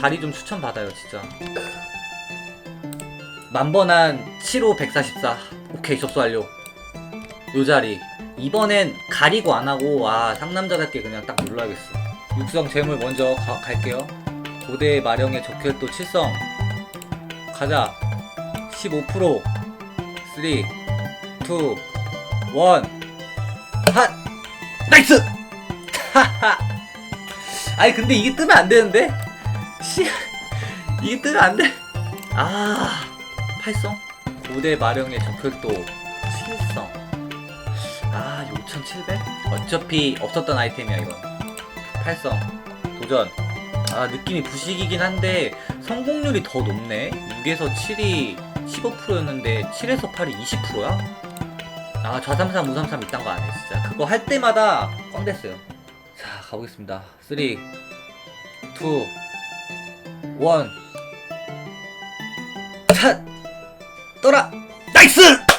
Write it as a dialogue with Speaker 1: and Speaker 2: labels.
Speaker 1: 자리 좀 추천받아요 진짜. 만번한 75 144 오케이 접수 완료 요 자리. 이번엔 가리고 안 하고 아 상남자답게 그냥 딱 눌러야겠어. 육성 재물 먼저 가- 갈게요. 고대 마령의 적혈도 7성. 가자. 15% 3 2 1 핫! 나이스! 하하! 아니 근데 이게 뜨면 안 되는데? 씨. 이게 뜨면 안 돼. 아 팔성. 고대 마령의 적혈도 7성. 아 6,700? 어차피 없었던 아이템이야 이건. 팔성. 도전. 아 느낌이 부식이긴 한데 성공률이 더 높네. 6에서 7이 15%였는데 7에서 8이 20%야? 아 좌삼삼 우삼삼 이딴 거 안 해 진짜. 그거 할 때마다 꽝 됐어요. 자 가보겠습니다. 3 2 1차 떠라. 나이스